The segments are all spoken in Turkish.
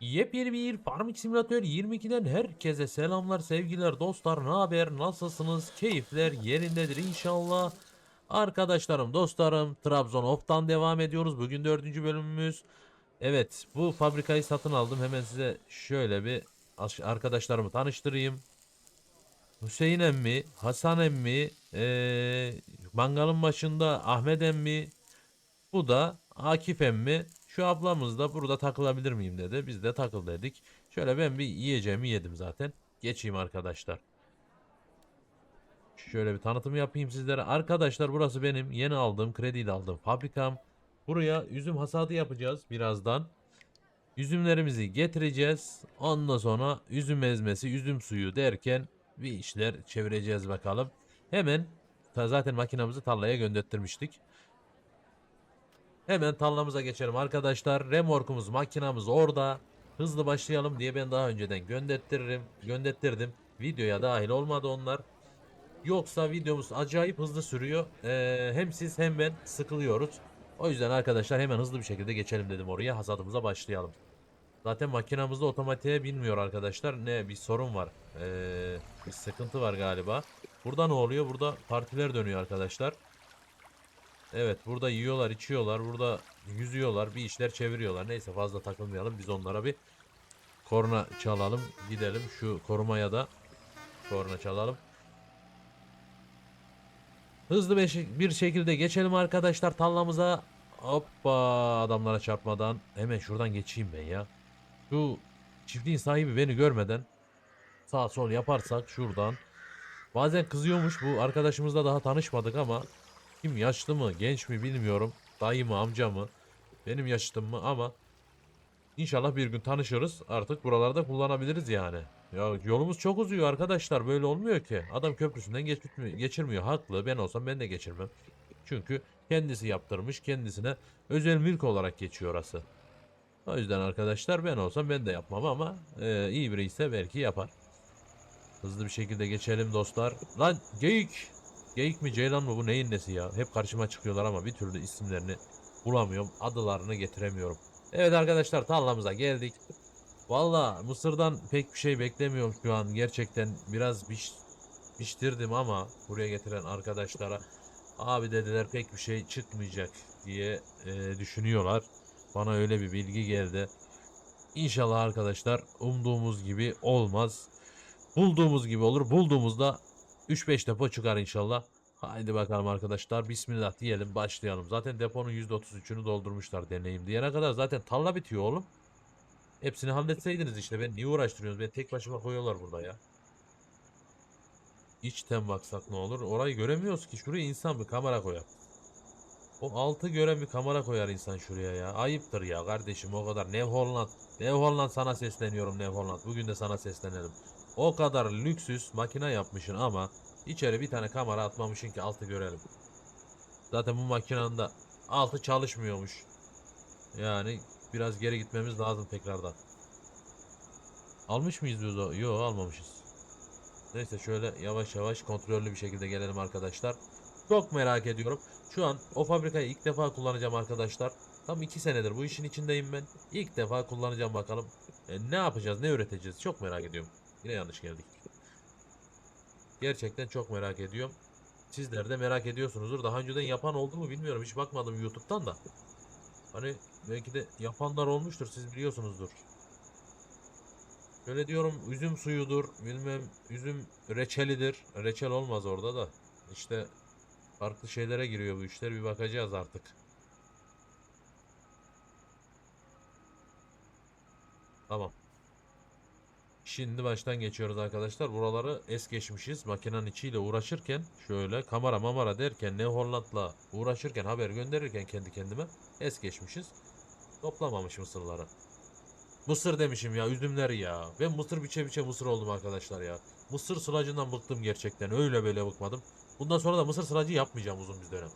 Yepyeni bir Farming Simulator 22'den herkese selamlar sevgiler dostlar. Ne haber? Nasılsınız? Keyifler yerindedir inşallah. Arkadaşlarım dostlarım Trabzon Off'tan devam ediyoruz. Bugün dördüncü bölümümüz. Evet bu fabrikayı satın aldım. Hemen size şöyle bir arkadaşlarımı tanıştırayım. Hüseyin emmi, Hasan emmi, eee, mangalın başında Ahmet emmi, bu da Akif emmi. Şu ablamız da burada takılabilir miyim dedi. Biz de takıl dedik. Şöyle ben bir yiyeceğimi yedim zaten. Geçeyim arkadaşlar. Şöyle bir tanıtım yapayım sizlere. Arkadaşlar burası benim yeni aldığım krediyle aldığım fabrikam. Buraya üzüm hasadı yapacağız birazdan. Üzümlerimizi getireceğiz. Ondan sonra üzüm ezmesi, üzüm suyu derken bir işler çevireceğiz bakalım. Hemen zaten makinamızı tarlaya gönderttirmiştik. Hemen tarlamıza geçelim arkadaşlar. Remorkumuz, makinamız orada. Hızlı başlayalım diye ben daha önceden gönderttiririm, gönderttirdim. Videoya dahil olmadı onlar. Yoksa videomuz acayip hızlı sürüyor. Ee, hem siz hem ben sıkılıyoruz. O yüzden arkadaşlar hemen hızlı bir şekilde geçelim dedim oraya. Hasadımıza başlayalım. Zaten makinamızda otomatiğe binmiyor arkadaşlar. Ne bir sorun var. Ee, bir sıkıntı var galiba. Burada ne oluyor? Burada partiler dönüyor arkadaşlar. Evet burada yiyorlar içiyorlar burada yüzüyorlar bir işler çeviriyorlar. Neyse fazla takılmayalım. Biz onlara bir korna çalalım gidelim. Şu korumaya da korna çalalım. Hızlı bir şek- bir şekilde geçelim arkadaşlar tallamıza hoppa adamlara çarpmadan. Hemen şuradan geçeyim ben ya. Şu çiftliğin sahibi beni görmeden sağ sol yaparsak şuradan. Bazen kızıyormuş bu arkadaşımızla daha tanışmadık ama kim yaşlı mı genç mi bilmiyorum. Dayı mı amca mı benim yaşıtım mı ama inşallah bir gün tanışırız artık buralarda kullanabiliriz yani. Ya yolumuz çok uzuyor arkadaşlar böyle olmuyor ki. Adam köprüsünden geçirmiyor, geçirmiyor haklı ben olsam ben de geçirmem. Çünkü kendisi yaptırmış kendisine özel mülk olarak geçiyor orası. O yüzden arkadaşlar ben olsam ben de yapmam ama e, iyi biri ise belki yapar. Hızlı bir şekilde geçelim dostlar. Lan geyik. Geyik mi ceylan mı bu neyin nesi ya? Hep karşıma çıkıyorlar ama bir türlü isimlerini bulamıyorum. Adılarını getiremiyorum. Evet arkadaşlar tarlamıza geldik. Valla Mısır'dan pek bir şey beklemiyorum şu an. Gerçekten biraz biş, piştirdim ama buraya getiren arkadaşlara abi dediler pek bir şey çıkmayacak diye e, düşünüyorlar. Bana öyle bir bilgi geldi. İnşallah arkadaşlar umduğumuz gibi olmaz. Bulduğumuz gibi olur. Bulduğumuzda 3-5 depo çıkar inşallah. Haydi bakalım arkadaşlar. Bismillah diyelim başlayalım. Zaten deponun %33'ünü doldurmuşlar deneyim diyene kadar. Zaten tarla bitiyor oğlum. Hepsini halletseydiniz işte. Ben niye uğraştırıyorsunuz? Beni tek başıma koyuyorlar burada ya. İçten baksak ne olur? Orayı göremiyoruz ki. Şuraya insan bir kamera koyar. O altı gören bir kamera koyar insan şuraya ya. Ayıptır ya kardeşim o kadar. Nev Holland. Nev Holland sana sesleniyorum Nev Holland. Bugün de sana seslenelim. O kadar lüksüs makine yapmışsın ama içeri bir tane kamera atmamışsın ki altı görelim. Zaten bu makinenin de altı çalışmıyormuş. Yani biraz geri gitmemiz lazım tekrardan. Almış mıyız biz o? Yok almamışız. Neyse şöyle yavaş yavaş kontrollü bir şekilde gelelim arkadaşlar. Çok merak ediyorum. Şu an o fabrikayı ilk defa kullanacağım arkadaşlar. Tam 2 senedir bu işin içindeyim ben. İlk defa kullanacağım bakalım. E, ne yapacağız, ne üreteceğiz? Çok merak ediyorum. Yine yanlış geldik. Gerçekten çok merak ediyorum. Sizler de merak ediyorsunuzdur. Daha önceden yapan oldu mu bilmiyorum. Hiç bakmadım YouTube'dan da. Hani belki de yapanlar olmuştur. Siz biliyorsunuzdur. Şöyle diyorum üzüm suyudur. Bilmem üzüm reçelidir. Reçel olmaz orada da. İşte farklı şeylere giriyor bu işler. Bir bakacağız artık. Tamam. Şimdi baştan geçiyoruz arkadaşlar. Buraları es geçmişiz. Makinenin içiyle uğraşırken şöyle kamera mamara derken ne Holland'la uğraşırken haber gönderirken kendi kendime es geçmişiz. Toplamamış mısırları. Mısır demişim ya üzümler ya. Ben mısır biçe biçe mısır oldum arkadaşlar ya. Mısır sılacından bıktım gerçekten. Öyle böyle bıkmadım. Bundan sonra da mısır sılacı yapmayacağım uzun bir dönem.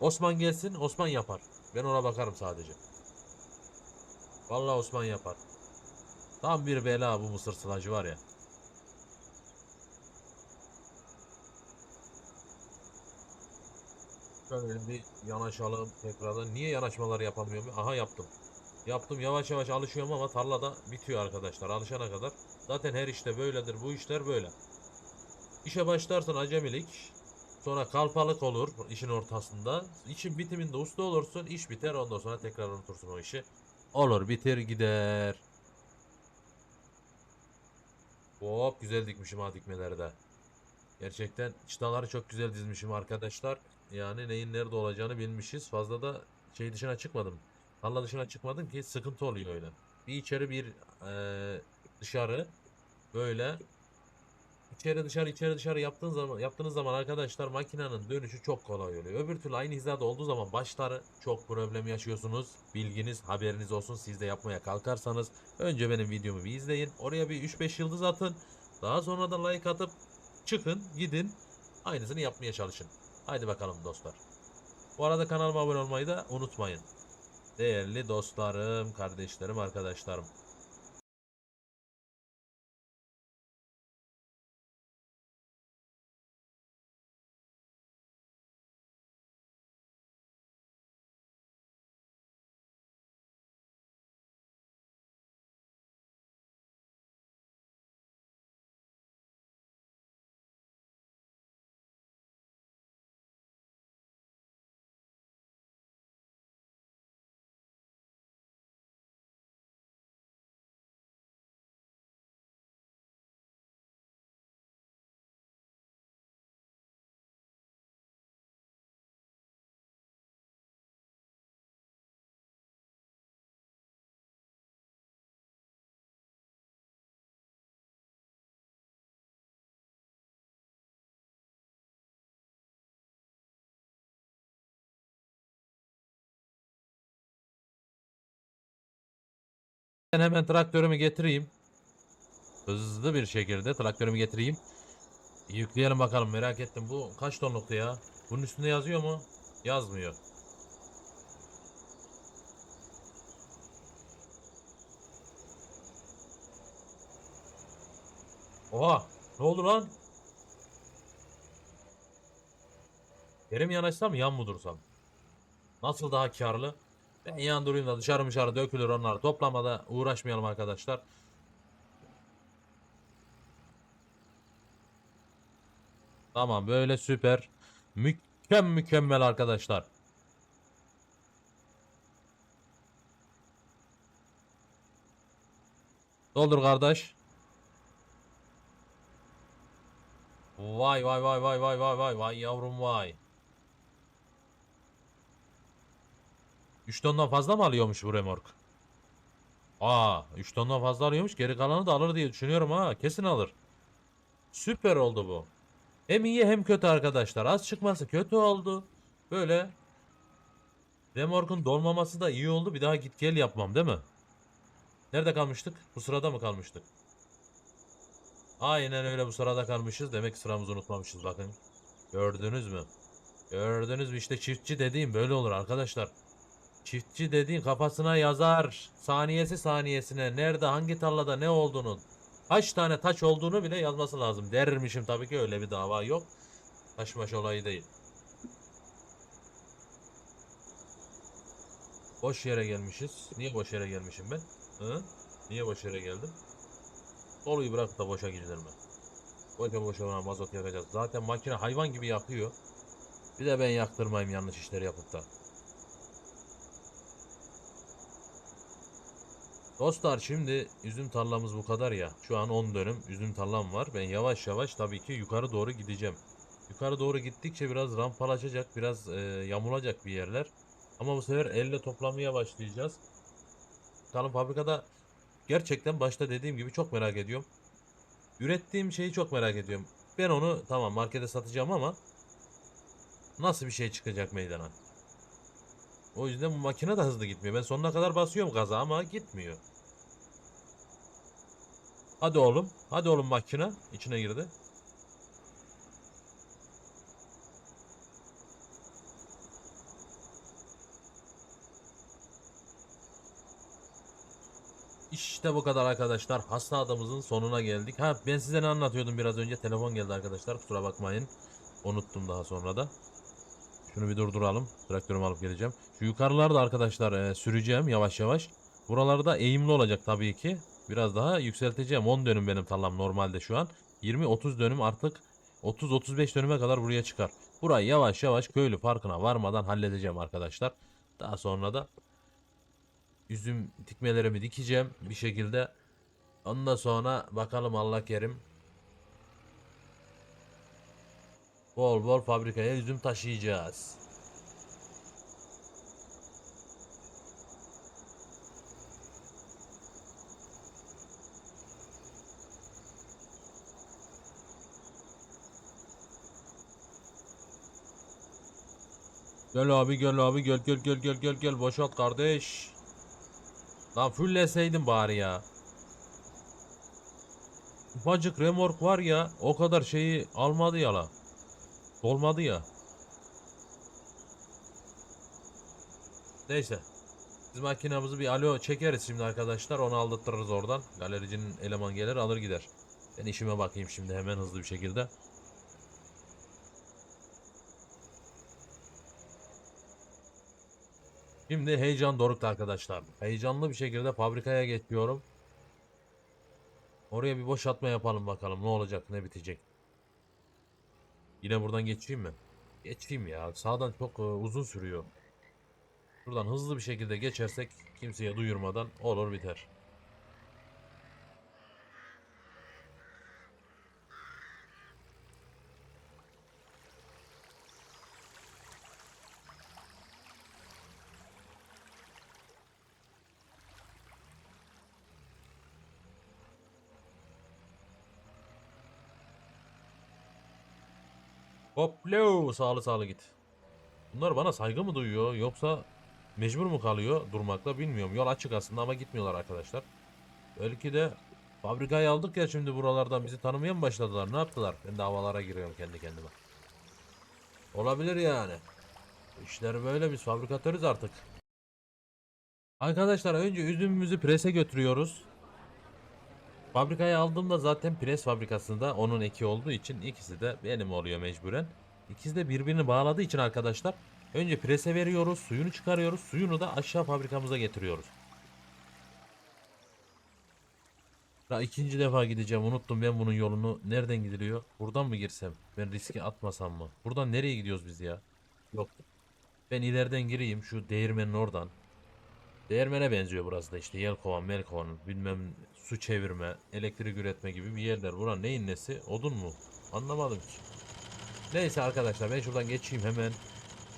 Osman gelsin Osman yapar. Ben ona bakarım sadece. Vallahi Osman yapar. Tam bir bela bu mısır sılacı var ya. Şöyle bir yanaşalım tekrardan. Niye yanaşmaları yapamıyorum? Aha yaptım. Yaptım yavaş yavaş alışıyorum ama tarlada bitiyor arkadaşlar alışana kadar. Zaten her işte böyledir bu işler böyle. İşe başlarsın acemilik. Sonra kalpalık olur işin ortasında. İşin bitiminde usta olursun iş biter ondan sonra tekrar unutursun o işi. Olur bitir gider. Hop güzel dikmişim ha dikmeleri de. Gerçekten çıtaları çok güzel dizmişim arkadaşlar. Yani neyin nerede olacağını bilmişiz. Fazla da şey dışına çıkmadım. Tarla dışına çıkmadım ki sıkıntı oluyor öyle. Bir içeri bir eee, dışarı böyle içeri dışarı içeri dışarı yaptığın zaman yaptığınız zaman arkadaşlar makinenin dönüşü çok kolay oluyor. Öbür türlü aynı hizada olduğu zaman başları çok problem yaşıyorsunuz. Bilginiz, haberiniz olsun. Siz de yapmaya kalkarsanız önce benim videomu bir izleyin. Oraya bir 3-5 yıldız atın. Daha sonra da like atıp çıkın, gidin. Aynısını yapmaya çalışın. Haydi bakalım dostlar. Bu arada kanalıma abone olmayı da unutmayın. Değerli dostlarım, kardeşlerim, arkadaşlarım. Ben hemen traktörümü getireyim. Hızlı bir şekilde traktörümü getireyim. Yükleyelim bakalım merak ettim. Bu kaç tonluktu ya? Bunun üstünde yazıyor mu? Yazmıyor. Oha! Ne oldu lan? Geri mi yanaşsam yan mı dursam? Nasıl daha karlı? Ben yan durayım da dışarı dışarı dökülür onlar. Toplamada uğraşmayalım arkadaşlar. Tamam böyle süper. Mükemmel mükemmel arkadaşlar. Doldur kardeş. Vay vay vay vay vay vay vay vay yavrum vay. 3 tondan fazla mı alıyormuş bu remork? Aa 3 tondan fazla alıyormuş. Geri kalanı da alır diye düşünüyorum ha. Kesin alır. Süper oldu bu. Hem iyi hem kötü arkadaşlar. Az çıkması kötü oldu. Böyle remorkun dolmaması da iyi oldu. Bir daha git gel yapmam değil mi? Nerede kalmıştık? Bu sırada mı kalmıştık? Aynen öyle bu sırada kalmışız. Demek sıramızı unutmamışız bakın. Gördünüz mü? Gördünüz mü? İşte çiftçi dediğim böyle olur arkadaşlar. Çiftçi dediğin kafasına yazar. Saniyesi saniyesine nerede hangi tarlada ne olduğunu kaç tane taş olduğunu bile yazması lazım. Dermişim tabii ki öyle bir dava yok. Taş maş olayı değil. Boş yere gelmişiz. Niye boş yere gelmişim ben? Hı? Niye boş yere geldim? Doluyu bırak da boşa girdirme. Boşa boşa ona mazot yakacağız. Zaten makine hayvan gibi yakıyor. Bir de ben yaktırmayayım yanlış işleri yapıp da. Dostlar şimdi üzüm tarlamız bu kadar ya. Şu an 10 dönüm üzüm tarlam var. Ben yavaş yavaş tabii ki yukarı doğru gideceğim. Yukarı doğru gittikçe biraz rampalaşacak, biraz e, yamulacak bir yerler. Ama bu sefer elle toplamaya başlayacağız. Bakalım fabrikada gerçekten başta dediğim gibi çok merak ediyorum. Ürettiğim şeyi çok merak ediyorum. Ben onu tamam markete satacağım ama nasıl bir şey çıkacak meydana? O yüzden bu makine de hızlı gitmiyor. Ben sonuna kadar basıyorum gaza ama gitmiyor. Hadi oğlum. Hadi oğlum makine. içine girdi. İşte bu kadar arkadaşlar. Hasta adamımızın sonuna geldik. Ha ben size ne anlatıyordum biraz önce? Telefon geldi arkadaşlar. Kusura bakmayın. Unuttum daha sonra da. Şunu bir durduralım. Traktörümü alıp geleceğim. Şu yukarılarda arkadaşlar e, süreceğim yavaş yavaş. Buralarda eğimli olacak tabii ki. Biraz daha yükselteceğim. 10 dönüm benim tarlam normalde şu an. 20-30 dönüm artık 30-35 dönüme kadar buraya çıkar. Burayı yavaş yavaş köylü farkına varmadan halledeceğim arkadaşlar. Daha sonra da üzüm dikmelerimi dikeceğim bir şekilde. Ondan sonra bakalım Allah kerim. Bol bol fabrikaya üzüm taşıyacağız. Gel abi gel abi gel gel gel gel gel gel boşalt kardeş. Lan fullleseydin bari ya. Ufacık remork var ya o kadar şeyi almadı ya la. Dolmadı ya. Neyse. Biz makinamızı bir alo çekeriz şimdi arkadaşlar. Onu aldırtırız oradan. Galericinin eleman gelir alır gider. Ben işime bakayım şimdi hemen hızlı bir şekilde. Şimdi heyecan dorukta arkadaşlar. Heyecanlı bir şekilde fabrikaya geçiyorum. Oraya bir boşaltma yapalım bakalım ne olacak ne bitecek. Yine buradan geçeyim mi? Geçeyim ya. Sağdan çok e, uzun sürüyor. Buradan hızlı bir şekilde geçersek kimseye duyurmadan olur biter. Hoplo sağlı sağlı git. Bunlar bana saygı mı duyuyor yoksa mecbur mu kalıyor durmakla bilmiyorum. Yol açık aslında ama gitmiyorlar arkadaşlar. Belki de fabrikayı aldık ya şimdi buralardan bizi tanımaya mı başladılar? Ne yaptılar? Ben de havalara giriyorum kendi kendime. Olabilir yani. İşler böyle biz fabrikatörüz artık. Arkadaşlar önce üzümümüzü prese götürüyoruz. Fabrikaya aldığımda zaten pres fabrikasında onun eki olduğu için ikisi de benim oluyor mecburen. İkisi de birbirini bağladığı için arkadaşlar önce prese veriyoruz, suyunu çıkarıyoruz, suyunu da aşağı fabrikamıza getiriyoruz. Daha ikinci defa gideceğim unuttum ben bunun yolunu. Nereden gidiliyor? Buradan mı girsem? Ben riski atmasam mı? Buradan nereye gidiyoruz biz ya? Yok. Ben ileriden gireyim şu değirmenin oradan. Değirmene benziyor burası da işte Yelkovan, Melkovan, bilmem su çevirme, elektrik üretme gibi bir yerler. Buranın neyin nesi? Odun mu? Anlamadım ki. Neyse arkadaşlar ben şuradan geçeyim hemen.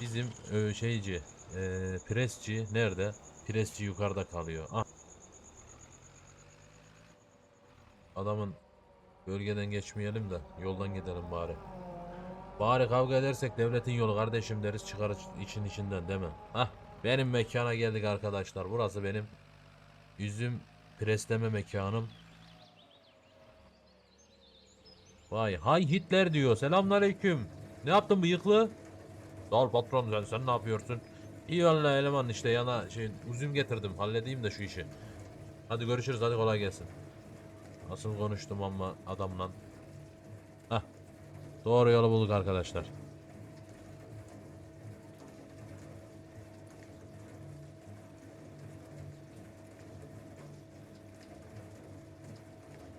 Bizim e, şeyci, e, presçi nerede? Presçi yukarıda kalıyor. Ah. Adamın bölgeden geçmeyelim de yoldan gidelim bari. Bari kavga edersek devletin yolu kardeşim deriz çıkarız için içinden değil mi? Hah benim mekana geldik arkadaşlar. Burası benim üzüm presleme mekanım. Vay hay Hitler diyor. Selamünaleyküm. Ne yaptın bıyıklı? Ol patron sen, sen ne yapıyorsun? İyi valla eleman işte yana şey üzüm getirdim. Halledeyim de şu işi. Hadi görüşürüz hadi kolay gelsin. Nasıl konuştum ama adamla. Hah. Doğru yolu bulduk arkadaşlar.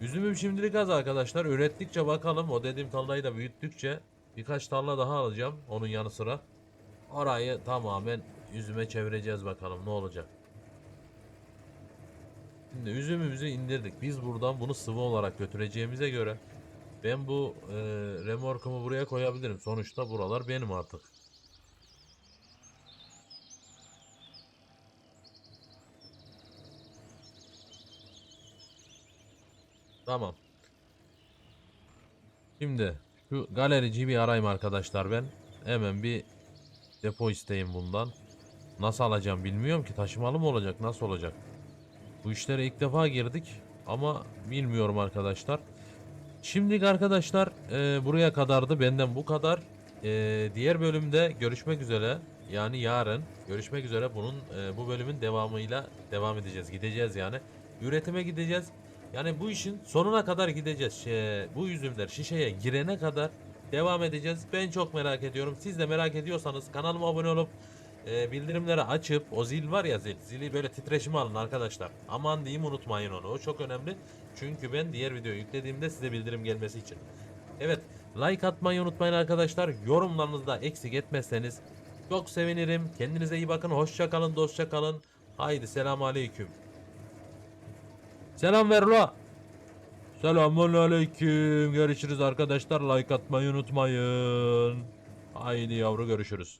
Üzümüm şimdilik az arkadaşlar. Ürettikçe bakalım. O dediğim tarlayı da büyüttükçe birkaç tarla daha alacağım. Onun yanı sıra. Orayı tamamen üzüme çevireceğiz bakalım ne olacak. Şimdi üzümümüzü indirdik. Biz buradan bunu sıvı olarak götüreceğimize göre ben bu e, remorkumu buraya koyabilirim. Sonuçta buralar benim artık. Tamam. Şimdi şu galericiyi bir arayayım arkadaşlar ben. Hemen bir depo isteyeyim bundan. Nasıl alacağım bilmiyorum ki. Taşımalı mı olacak? Nasıl olacak? Bu işlere ilk defa girdik. Ama bilmiyorum arkadaşlar. Şimdilik arkadaşlar e, buraya kadardı. Benden bu kadar. E, diğer bölümde görüşmek üzere. Yani yarın görüşmek üzere. Bunun e, bu bölümün devamıyla devam edeceğiz. Gideceğiz yani. Üretime gideceğiz. Yani bu işin sonuna kadar gideceğiz. Şey, bu üzümler şişeye girene kadar devam edeceğiz. Ben çok merak ediyorum. Siz de merak ediyorsanız kanalıma abone olup e, bildirimleri açıp o zil var ya zil. Zili böyle titreşime alın arkadaşlar. Aman diyeyim unutmayın onu. O çok önemli. Çünkü ben diğer videoyu yüklediğimde size bildirim gelmesi için. Evet like atmayı unutmayın arkadaşlar. Yorumlarınızı da eksik etmezseniz çok sevinirim. Kendinize iyi bakın. Hoşça kalın, dostça. Haydi selam aleyküm. Selam ver la. Selamun aleyküm. Görüşürüz arkadaşlar. Like atmayı unutmayın. Haydi yavru görüşürüz.